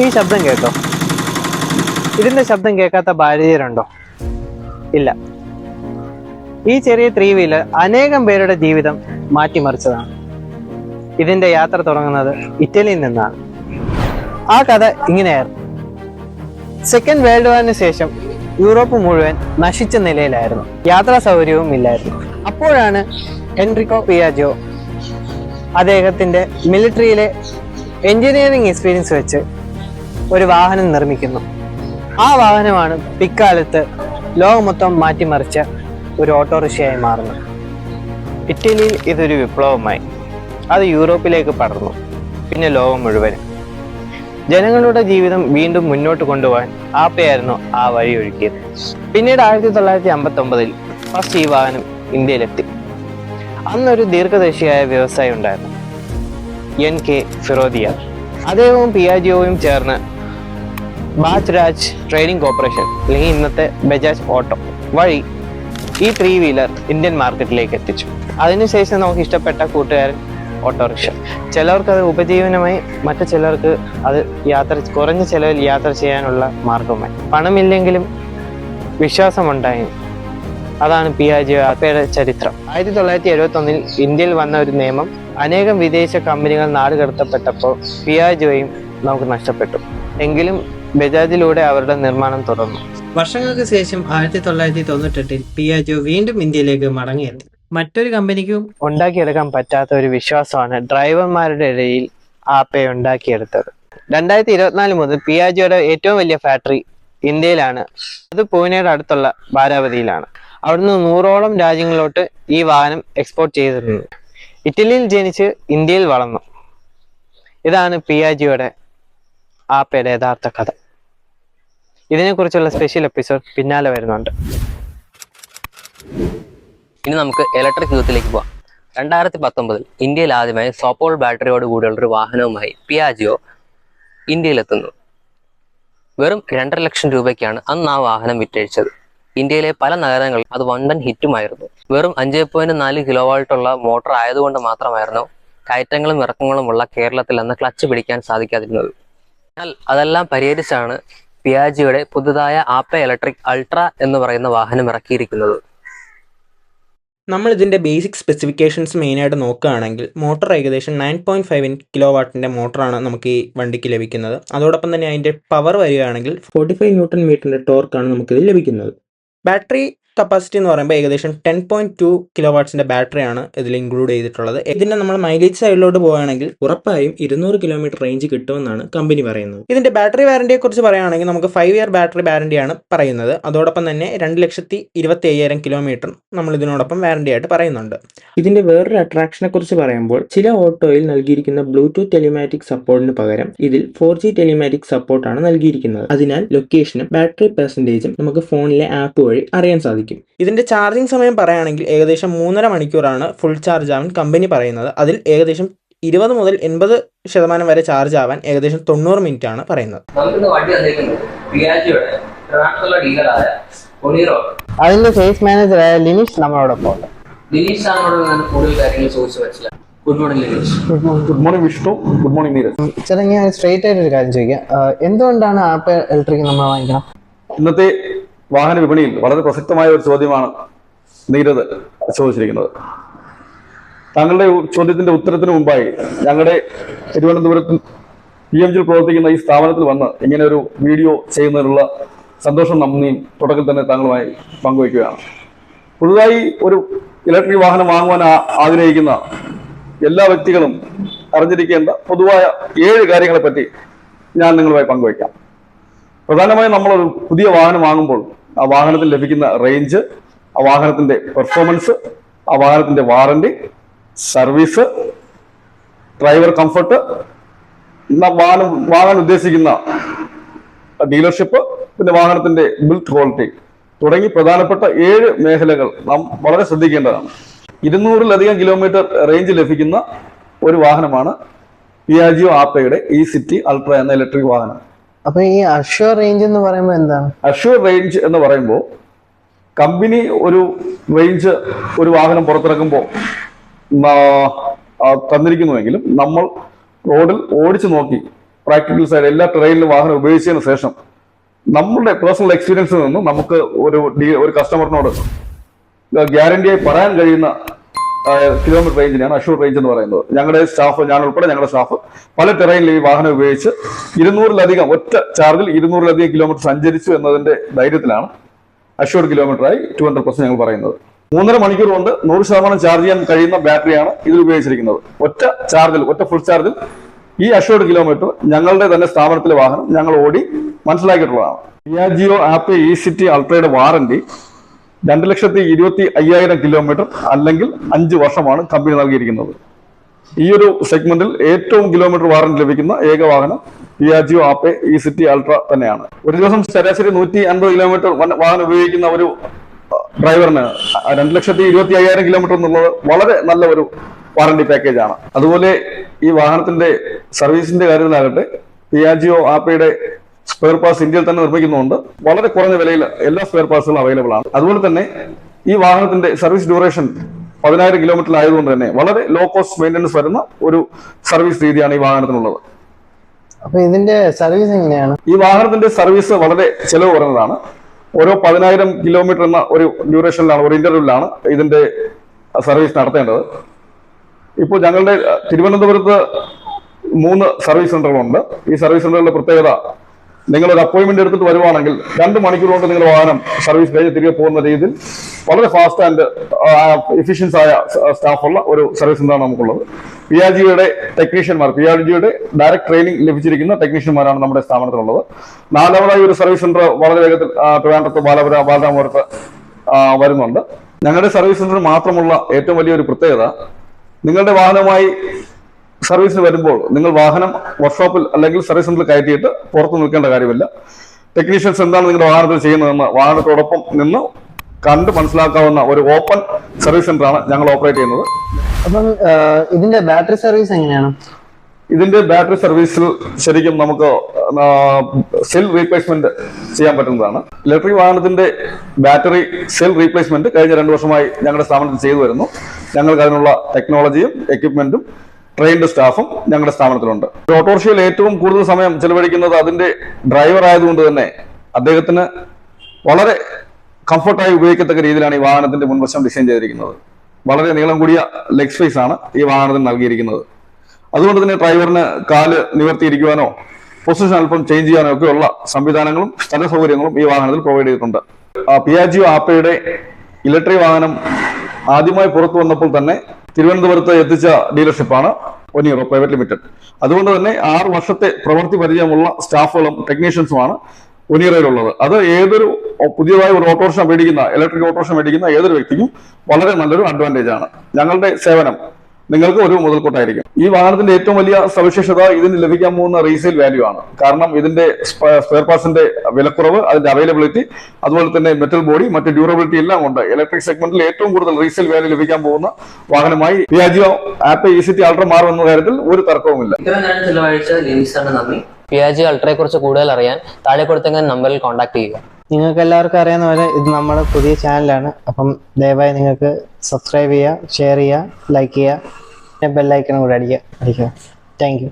ഈ ശബ്ദം കേട്ടോ. ഇതിന്റെ ശബ്ദം കേൾക്കാത്ത ഭാരതീയരുണ്ടോ ഇല്ല. ഈ ചെറിയ ത്രീ വീലർ അനേകം പേരുടെ ജീവിതം മാറ്റിമറിച്ചതാണ്. ഇതിന്റെ യാത്ര തുടങ്ങുന്നത് ഇറ്റലിയിൽ നിന്നാണ്. ആ കഥ ഇങ്ങനെയായിരുന്നു. സെക്കൻഡ് വേൾഡ് വാറിന് ശേഷം യൂറോപ്പ് മുഴുവൻ നശിച്ച നിലയിലായിരുന്നു. യാത്രാ സൗകര്യവും ഇല്ലായിരുന്നു. അപ്പോഴാണ് എൻറിക്കോ പിയാജോ അദ്ദേഹത്തിന്റെ മിലിറ്ററിയിലെ എഞ്ചിനീയറിംഗ് എക്സ്പീരിയൻസ് വെച്ച് ഒരു വാഹനം നിർമ്മിക്കുന്നു. ആ വാഹനമാണ് പിക്കാലത്ത് ലോകം മൊത്തം മാറ്റിമറിച്ച ഒരു ഓട്ടോറിക്ഷയായി മാറുന്നത്. ഇറ്റലിയിൽ ഇതൊരു വിപ്ലവമായി. അത് യൂറോപ്പിലേക്ക് പടർന്നു. പിന്നെ ലോകം മുഴുവനും. ജനങ്ങളുടെ ജീവിതം വീണ്ടും മുന്നോട്ട് കൊണ്ടുപോകാൻ ആപ്പയായിരുന്നു ആ വഴി ഒരുക്കിയത്. പിന്നീട് ആയിരത്തി തൊള്ളായിരത്തി അമ്പത്തി ഒമ്പതിൽ ഫസ്റ്റ് ഈ വാഹനം ഇന്ത്യയിലെത്തി. അന്നൊരു ദീർഘദർശിയായ വ്യവസായി ഉണ്ടായിരുന്നു. N K Firodia. അദ്ദേഹവും പിയാജിയോയും ചേർന്ന് ബാജ് രാജ് ട്രേഡിംഗ് കോർപ്പറേഷൻ അല്ലെങ്കിൽ ഇന്നത്തെ ബജാജ് ഓട്ടോ വഴി ഈ ത്രീ വീലർ ഇന്ത്യൻ മാർക്കറ്റിലേക്ക് എത്തിച്ചു. അതിനുശേഷം നമുക്ക് ഇഷ്ടപ്പെട്ട കൂട്ടുകാരൻ ഓട്ടോറിക്ഷ. ചിലർക്ക് അത് ഉപജീവനമായി മറ്റു ചിലർക്ക് അത് യാത്ര കുറഞ്ഞ ചിലവിൽ യാത്ര ചെയ്യാനുള്ള മാർഗമായി. പണമില്ലെങ്കിലും വിശ്വാസമുണ്ടായി. അതാണ് പി പിയാജിയോ ആപ്പയുടെ ചരിത്രം. ആയിരത്തി തൊള്ളായിരത്തി എഴുപത്തി ഒന്നിൽ ഇന്ത്യയിൽ വന്ന ഒരു നിയമം അനേകം വിദേശ കമ്പനികൾ നാട് കടത്തപ്പെട്ടപ്പോൾ പിയാജിയോയും നമുക്ക് നഷ്ടപ്പെട്ടു. എങ്കിലും ബജാജിലൂടെ അവരുടെ നിർമ്മാണം തുടർന്നു. വർഷങ്ങൾക്ക് ശേഷം ആയിരത്തി തൊള്ളായിരത്തി തൊണ്ണൂറ്റെട്ടിൽ പിയാജോ വീണ്ടും ഇന്ത്യയിലേക്ക് മടങ്ങിയെത്തി. മറ്റൊരു കമ്പനിക്കും ഉണ്ടാക്കിയെടുക്കാൻ പറ്റാത്ത ഒരു വിശ്വാസമാണ് ഡ്രൈവർമാരുടെ ഇടയിൽ ആപ്പെ ഉണ്ടാക്കിയെടുത്തത്. രണ്ടായിരത്തി ഇരുപത്തിനാല് മുതൽ പിയാജിയുടെ ഏറ്റവും വലിയ ഫാക്ടറി ഇന്ത്യയിലാണ്. അത് പൂനെയുടെ അടുത്തുള്ള ബാരാവതിയിലാണ് അവിടുന്ന് നൂറോളം രാജ്യങ്ങളിലോട്ട് ഈ വാഹനം എക്സ്പോർട്ട് ചെയ്തിരുന്നു ഇറ്റലിയിൽ ജനിച്ച് ഇന്ത്യയിൽ വളർന്നു. ഇതാണ് പിയാജിയുടെ ആപ്പയുടെ യഥാർത്ഥ കഥ. ഇതിനെക്കുറിച്ചുള്ള സ്പെഷ്യൽ എപ്പിസോഡ് പിന്നാലെ വരുന്നുണ്ട്. ഇനി നമുക്ക് ഇലക്ട്രിക് യുഗത്തിലേക്ക് പോവാം. രണ്ടായിരത്തി പത്തൊമ്പതിൽ ഇന്ത്യയിൽ ആദ്യമായി സോപ്പോൾ ബാറ്ററിയോട് കൂടിയുള്ള ഒരു വാഹനവുമായി പിയാജിയോ ഇന്ത്യയിലെത്തുന്നു. വെറും രണ്ടര ലക്ഷം രൂപയ്ക്കാണ് അന്ന് ആ വാഹനം വിറ്റഴിച്ചത്. ഇന്ത്യയിലെ പല നഗരങ്ങളിൽ അത് വണ്ടൻ ഹിറ്റുമായിരുന്നു. വെറും അഞ്ച് പോയിന്റ് നാല് കിലോ വാൾട്ടുള്ള മോട്ടോർ ആയതുകൊണ്ട് മാത്രമായിരുന്നു കയറ്റങ്ങളും ഇറക്കങ്ങളുമുള്ള കേരളത്തിൽ അന്ന് ക്ലച്ച് പിടിക്കാൻ സാധിക്കാതിരുന്നത്. എന്നാൽ അതെല്ലാം പരിഹരിച്ചാണ് പിയാജിയുടെ പുതുതായ ആപ്പ ഇലക്ട്രിക് അൾട്ര എന്ന് പറയുന്ന വാഹനം ഇറക്കിയിരിക്കുന്നത്. നമ്മൾ ഇതിന്റെ ബേസിക് സ്പെസിഫിക്കേഷൻസ് മെയിനായിട്ട് നോക്കുകയാണെങ്കിൽ മോട്ടോർ ഏകദേശം നയൻ പോയിന്റ് ഫൈവ് കിലോ വാട്ടിന്റെ മോട്ടറാണ് നമുക്ക് ഈ വണ്ടിക്ക് ലഭിക്കുന്നത്. അതോടൊപ്പം തന്നെ അതിന്റെ പവർ വരികയാണെങ്കിൽ ഫോർട്ടി ഫൈവ് ന്യൂട്ടൺ മീറ്ററിന്റെ ടോർക്കാണ് നമുക്കിത് ലഭിക്കുന്നത്. ബാറ്ററി കപ്പാസിറ്റി എന്ന് പറയുമ്പോൾ ഏകദേശം ടെൻ പോയിന്റ് ടു കിലോ വാട്ട്സിന്റെ ബാറ്ററിയാണ് ഇതിൽ ഇൻക്ലൂഡ് ചെയ്തിട്ടുള്ളത്. ഇതിന്റെ നമ്മൾ മൈലേജ് സൈഡിലോട്ട് പോവുകയാണെങ്കിൽ ഉറപ്പായും ഇരുന്നൂറ് കിലോമീറ്റർ റേഞ്ച് കിട്ടുമെന്നാണ് കമ്പനി പറയുന്നത്. ഇതിന്റെ ബാറ്ററി വാറന്റിയെ കുറിച്ച് പറയുകയാണെങ്കിൽ നമുക്ക് ഫൈവ് ഇയർ ബാറ്ററി വാറന്റിയാണ് പറയുന്നത്. അതോടൊപ്പം തന്നെ രണ്ട് ലക്ഷത്തി ഇരുപത്തി അയ്യായിരം കിലോമീറ്റർ നമ്മൾ ഇതിനോടൊപ്പം വാറന്റി ആയിട്ട് പറയുന്നുണ്ട്. ഇതിന്റെ വേറൊരു അട്രാക്ഷനെ കുറിച്ച് പറയുമ്പോൾ ചില ഓട്ടോയിൽ നൽകിയിരിക്കുന്ന ബ്ലൂടൂത്ത് ടെലിമാറ്റിക് സപ്പോർട്ടിന് പകരം ഇതിൽ ഫോർ ജി ടെലിമാറ്റിക് സപ്പോർട്ടാണ് നൽകിയിരിക്കുന്നത്. അതിനാൽ ലൊക്കേഷനും ബാറ്ററി പെർസെന്റേജും നമുക്ക് ഫോണിലെ ആപ്പ് വഴി അറിയാൻ സാധിക്കും. ഇതിന്റെ ചാർജിങ് സമയം പറയുകയാണെങ്കിൽ ഏകദേശം മൂന്നര മണിക്കൂറാണ് ഫുൾ ചാർജ് ആവാൻ കമ്പനി പറയുന്നത്. അതിൽ ഏകദേശം ഇരുപത് മുതൽ എൺപത് ശതമാനം വരെ ചാർജ് ആവാൻ ഏകദേശം തൊണ്ണൂറ് മിനിറ്റ് ആണ് പറയുന്നത്. അതിന്റെ സെയിൽസ് മാനേജറായ ലിനീഷ് നമ്മളോടൊപ്പം ഉണ്ട്. സാറിനോട് കൂടുതൽ കാര്യങ്ങൾ ചോദിച്ചു മനസ്സിലായി good morning good morning Vishnu. Good morning Neeraj. ചേട്ടാ ഞാൻ സ്ട്രെയിറ്റ് ആയിട്ട് ഒരു കാര്യം ചോദിക്കാം. എന്തുകൊണ്ടാണ് ആപ്പ് ഇലക്ട്രിക് നമ്മൾ വാങ്ങിക്കണം? ഇന്നത്തെ വാഹന വിപണിയിൽ വളരെ പ്രസക്തമായ ഒരു ചോദ്യമാണ് നീരത് ചോദിച്ചിരിക്കുന്നത്. താങ്കളുടെ ചോദ്യത്തിന്റെ ഉത്തരത്തിന് മുമ്പായി ഞങ്ങളുടെ തിരുവനന്തപുരത്ത് പി എം ജിയിൽ പ്രവർത്തിക്കുന്ന ഈ സ്ഥാപനത്തിൽ വന്ന് ഇങ്ങനെ ഒരു വീഡിയോ ചെയ്യുന്നതിനുള്ള സന്തോഷം നന്ദിയും തുടക്കം തന്നെ താങ്കളുമായി പങ്കുവയ്ക്കുകയാണ്. പുതുതായി ഒരു ഇലക്ട്രിക് വാഹനം വാങ്ങുവാൻ ആഗ്രഹിക്കുന്ന എല്ലാ വ്യക്തികളും അറിഞ്ഞിരിക്കേണ്ട പൊതുവായ ഏഴ് കാര്യങ്ങളെപ്പറ്റി ഞാൻ നിങ്ങളുമായി പങ്കുവയ്ക്കാം. പ്രധാനമായും നമ്മളൊരു പുതിയ വാഹനം വാങ്ങുമ്പോൾ ആ വാഹനത്തിൽ ലഭിക്കുന്ന റേഞ്ച് ആ വാഹനത്തിന്റെ പെർഫോമൻസ് ആ വാഹനത്തിന്റെ വാറണ്ടി സർവീസ് ഡ്രൈവർ കംഫർട്ട് വാഹനം വാങ്ങാൻ ഉദ്ദേശിക്കുന്ന ഡീലർഷിപ്പ് പിന്നെ വാഹനത്തിന്റെ ബിൽഡ് ക്വാളിറ്റി തുടങ്ങി പ്രധാനപ്പെട്ട ഏഴ് മേഖലകൾ നാം വളരെ ശ്രദ്ധിക്കേണ്ടതാണ്. ഇരുന്നൂറിലധികം കിലോമീറ്റർ റേഞ്ച് ലഭിക്കുന്ന ഒരു വാഹനമാണ് പിയാജിയോ ആപ്പയുടെ ഇ സിറ്റി അൾട്ര എന്ന ഇലക്ട്രിക് വാഹനം. അപ്പൊ ഈ അഷ്യൂർ റേഞ്ച് എന്ന് പറയുമ്പോൾ എന്താണ്? അഷ്യൂർ റേഞ്ച് എന്ന് പറയുമ്പോൾ കമ്പനി ഒരു റേഞ്ച് ഒരു വാഹനം പുറത്തിറക്കുമ്പോൾ തന്നിരിക്കുന്നുവെങ്കിലും നമ്മൾ റോഡിൽ ഓടിച്ചു നോക്കി പ്രാക്ടിക്കൽ സൈഡ് എല്ലാ ട്രെയിനിലും വാഹനം ഉപയോഗിച്ചതിന് ശേഷം നമ്മളുടെ പേഴ്സണൽ എക്സ്പീരിയൻസിൽ നിന്ന് നമുക്ക് ഒരു ഒരു കസ്റ്റമറിനോട് ഗ്യാരണ്ടിയായി പറയാൻ കഴിയുന്ന കിലോമീറ്റർ റേഞ്ചിനെയാണ് അഷൂർ റേഞ്ച് എന്ന് പറയുന്നത്. ഞങ്ങളുടെ സ്റ്റാഫ് ഞാൻ ഉൾപ്പെടെ ഞങ്ങളുടെ സ്റ്റാഫ് പല ടെറൈനിൽ ഈ വാഹനം ഉപയോഗിച്ച് ഇരുന്നൂറിലധികം ഒറ്റ ചാർജിൽ ഇരുന്നൂറിലധികം കിലോമീറ്റർ സഞ്ചരിച്ചു എന്നതിന്റെ ധൈര്യത്തിലാണ് അഷൂർ കിലോമീറ്ററായി ടു ഹൺഡ്രഡ് പെർസെന്റ് ഞങ്ങൾ പറയുന്നത്. മൂന്നര മണിക്കൂർ കൊണ്ട് നൂറ് ശതമാനം ചാർജ് ചെയ്യാൻ കഴിയുന്ന ബാറ്ററിയാണ് ഇതിൽ ഉപയോഗിച്ചിരിക്കുന്നത്. ഒറ്റ ചാർജിൽ ഒറ്റ ഫുൾ ചാർജിൽ ഈ അഷോർഡ് കിലോമീറ്റർ ഞങ്ങളുടെ തന്നെ സ്ഥാപനത്തിലെ വാഹനം ഞങ്ങൾ ഓടി മനസ്സിലാക്കിയിട്ടുള്ളതാണ്. ഡിയാജിയോ ആപ്പ് ഇ സിറ്റി അൾട്രയുടെ വാറന്റി രണ്ട് ലക്ഷത്തി ഇരുപത്തി അയ്യായിരം കിലോമീറ്റർ അല്ലെങ്കിൽ അഞ്ച് വർഷമാണ് കമ്പനി നൽകിയിരിക്കുന്നത്. ഈ ഒരു സെഗ്മെന്റിൽ ഏറ്റവും കിലോമീറ്റർ വാറന്റ് ലഭിക്കുന്ന ഏക വാഹനം Piaggio Ape E City Ultra തന്നെയാണ്. ഒരു ദിവസം ശരാശരി നൂറ്റി അൻപത് കിലോമീറ്റർ വാഹനം ഉപയോഗിക്കുന്ന ഒരു ഡ്രൈവറിന് രണ്ട് ലക്ഷത്തി ഇരുപത്തി അയ്യായിരം കിലോമീറ്റർ എന്നുള്ളത് വളരെ നല്ല ഒരു പാക്കേജ് ആണ്. അതുപോലെ ഈ വാഹനത്തിന്റെ സർവീസിന്റെ കാര്യത്തിലാകട്ടെ പിയാജിയോ ആപ്പയുടെ സ്പെയർ പാർട്സ് ഇന്ത്യയിൽ തന്നെ നിർമ്മിക്കുന്നുണ്ട് വളരെ കുറഞ്ഞ വിലയിൽ എല്ലാ സ്പെയർ പാർട്സുകളും അവൈലബിൾ ആണ്. അതുപോലെ തന്നെ ഈ വാഹനത്തിന്റെ സർവീസ് ഡ്യൂറേഷൻ പതിനായിരം കിലോമീറ്റർ ആയതുകൊണ്ട് തന്നെ വളരെ ലോ കോസ്റ്റ് മെയിന്റനൻസ് വരുന്ന ഒരു സർവീസ് രീതിയാണ് ഈ വാഹനത്തിനുള്ളത്. അപ്പൊ ഇതിന്റെ സർവീസ് എങ്ങനെയാണ്? ഈ വാഹനത്തിന്റെ സർവീസ് വളരെ ചെലവ് കുറഞ്ഞതാണ്. ഓരോ പതിനായിരം കിലോമീറ്റർ എന്ന ഒരു ഡ്യൂറേഷനിലാണ് ഒരു ഇന്റർവ്യൂലാണ് ഇതിന്റെ സർവീസ് നടത്തേണ്ടത്. ഇപ്പോൾ ഞങ്ങളുടെ തിരുവനന്തപുരത്ത് മൂന്ന് സർവീസ് സെന്ററുകളുണ്ട് ഈ സർവീസ് സെന്ററുകളുടെ പ്രത്യേകത നിങ്ങൾ ഒരു അപ്പോയിന്റ്മെന്റ് എടുത്തിട്ട് വരുവാണെങ്കിൽ രണ്ട് മണിക്കൂർ കൊണ്ട് നിങ്ങൾ വാഹനം സർവീസ് കഴിഞ്ഞ് തിരികെ പോകുന്ന രീതിയിൽ വളരെ ഫാസ്റ്റ് ആൻഡ് എഫിഷ്യൻസ് ആയ സ്റ്റാഫുള്ള ഒരു സർവീസ് എന്താണ് നമുക്കുള്ളത്. പി ആർ ജിയുടെ ടെക്നീഷ്യന്മാർ പി ആർ ജിയുടെ ഡയറക്ട് ട്രെയിനിങ് ലഭിച്ചിരിക്കുന്ന ടെക്നീഷ്യന്മാരാണ് നമ്മുടെ സ്ഥാപനത്തിലുള്ളത്. നാലാമതായി ഒരു സർവീസ് സെന്റർ വളരെ വേഗത്തിൽ ട്രിവാൻഡ്രത്ത് ബാലപുര ബാലരാമപുരത്ത് വരുന്നുണ്ട്. ഞങ്ങളുടെ സർവീസ് സെന്റർ മാത്രമുള്ള ഏറ്റവും വലിയൊരു പ്രത്യേകത നിങ്ങളുടെ വാഹനവുമായി സർവീസിന് വരുമ്പോൾ നിങ്ങൾ വാഹനം വർക്ക്ഷോപ്പിൽ അല്ലെങ്കിൽ സർവീസ് സെന്ററിൽ കയറ്റിയിട്ട് പുറത്ത് നിൽക്കേണ്ട കാര്യമില്ല. ടെക്നീഷ്യൻസ് എന്താണ് നിങ്ങളുടെ വാഹനത്തിൽ ചെയ്യുന്നതെന്ന് വാഹനത്തോടൊപ്പം നിന്ന് കണ്ട് മനസ്സിലാക്കാവുന്ന ഒരു ഓപ്പൺ സർവീസ് സെന്ററാണ് ഞങ്ങൾ ഓപ്പറേറ്റ് ചെയ്യുന്നത്. അപ്പം ഇതിന്റെ ബാറ്ററി സർവീസ് എങ്ങനെയാണ്? ഇതിന്റെ ബാറ്ററി സർവീസിൽ ശരിക്കും നമുക്ക് സെൽ റീപ്ലേസ്മെന്റ് ചെയ്യാൻ പറ്റുന്നതാണ്. ഇലക്ട്രിക് വാഹനത്തിന്റെ ബാറ്ററി സെൽ റീപ്ലേസ്മെന്റ് കഴിഞ്ഞ രണ്ടു വർഷമായി ഞങ്ങളുടെ സ്ഥാപനത്തിൽ ചെയ്തു വരുന്നു. ഞങ്ങൾക്ക് അതിനുള്ള ടെക്നോളജിയും എക്യുപ്മെന്റും ട്രെയിൻഡ് സ്റ്റാഫും ഞങ്ങളുടെ സ്ഥാപനത്തിലുണ്ട്. ഓട്ടോറിക്ഷയിൽ ഏറ്റവും കൂടുതൽ സമയം ചെലവഴിക്കുന്നത് അതിന്റെ ഡ്രൈവർ ആയതുകൊണ്ട് തന്നെ അദ്ദേഹത്തിന് വളരെ കംഫർട്ടായി ഉപയോഗിക്കത്തക്ക രീതിയിലാണ് ഈ വാഹനത്തിന്റെ മുൻവശം ഡിസൈൻ ചെയ്തിരിക്കുന്നത്. വളരെ നീളം കൂടിയ ലെഗ് സ്പേസ് ആണ് ഈ വാഹനത്തിന് നൽകിയിരിക്കുന്നത്. അതുകൊണ്ട് തന്നെ ഡ്രൈവറിന് കാൽ നിവർത്തിയിരിക്കുവാനോ പൊസിഷൻ അല്പം ചേഞ്ച് ചെയ്യാനോ ഒക്കെ ഉള്ള സംവിധാനങ്ങളും സ്ഥല സൗകര്യങ്ങളും ഈ വാഹനത്തിൽ പ്രൊവൈഡ് ചെയ്തിട്ടുണ്ട്. പിയാജിയോ ആപ്പയുടെ ഇലക്ട്രിക് വാഹനം ആദ്യമായി പുറത്തു വന്നപ്പോൾ തന്നെ തിരുവനന്തപുരത്ത് എത്തിച്ച ഡീലർഷിപ്പാണ് ഒനിയറോ പ്രൈവറ്റ് ലിമിറ്റഡ്. അതുകൊണ്ട് തന്നെ ആറ് വർഷത്തെ പ്രവൃത്തി പരിചയമുള്ള സ്റ്റാഫുകളും ടെക്നീഷ്യൻസുമാണ് ഒനിയറയിലുള്ളത് അത് ഏതൊരു പുതിയതായി ഒരു ഓട്ടോറിക്ഷ മേടിക്കുന്ന ഇലക്ട്രിക് ഓട്ടോറിക്ഷ മേടിക്കുന്ന ഏതൊരു വ്യക്തിക്കും വളരെ നല്ലൊരു അഡ്വാന്റേജ് ആണ്. ഞങ്ങളുടെ സേവനം നിങ്ങൾക്ക് ഒരു മുതൽക്കൂട്ടായിരിക്കും. ഈ വാഹനത്തിന്റെ ഏറ്റവും വലിയ സവിശേഷത ഇതിന് ലഭിക്കാൻ പോകുന്ന റീസെയിൽ വാല്യൂ ആണ്. കാരണം ഇതിന്റെ സ്പെയർ പാർട്സിന്റെ വിലക്കുറവ് അതിന്റെ അവൈലബിലിറ്റി അതുപോലെ തന്നെ മെറ്റൽ ബോഡി മറ്റ് ഡ്യൂറബിലിറ്റി എല്ലാം ഉണ്ട്. ഇലക്ട്രിക് സെഗ്മെന്റിൽ ഏറ്റവും കൂടുതൽ റീസെയിൽ വാല്യൂ ലഭിക്കാൻ പോകുന്ന വാഹനമായി Piaggio Ape E City Ultra മാറുമെന്ന കാര്യത്തിൽ ഒരു തർക്കവുമില്ല. പിയാജി അൾട്രയെ കുറിച്ച് കൂടുതൽ അറിയാൻ താഴെ കൊടുത്തെങ്കിൽ നമ്പറിൽ കോൺടാക്ട് ചെയ്യുക. നിങ്ങൾക്ക് എല്ലാവർക്കും അറിയാവുന്ന പോലെ ഇത് നമ്മുടെ പുതിയ ചാനലാണ് അപ്പം ദയവായി നിങ്ങൾക്ക് സബ്സ്ക്രൈബ് ചെയ്യുക ഷെയർ ചെയ്യുക ലൈക്ക് ചെയ്യുക പിന്നെ ബെല്ലൈക്കണും കൂടെ അടിക്കുക. അടിക്കുക. താങ്ക്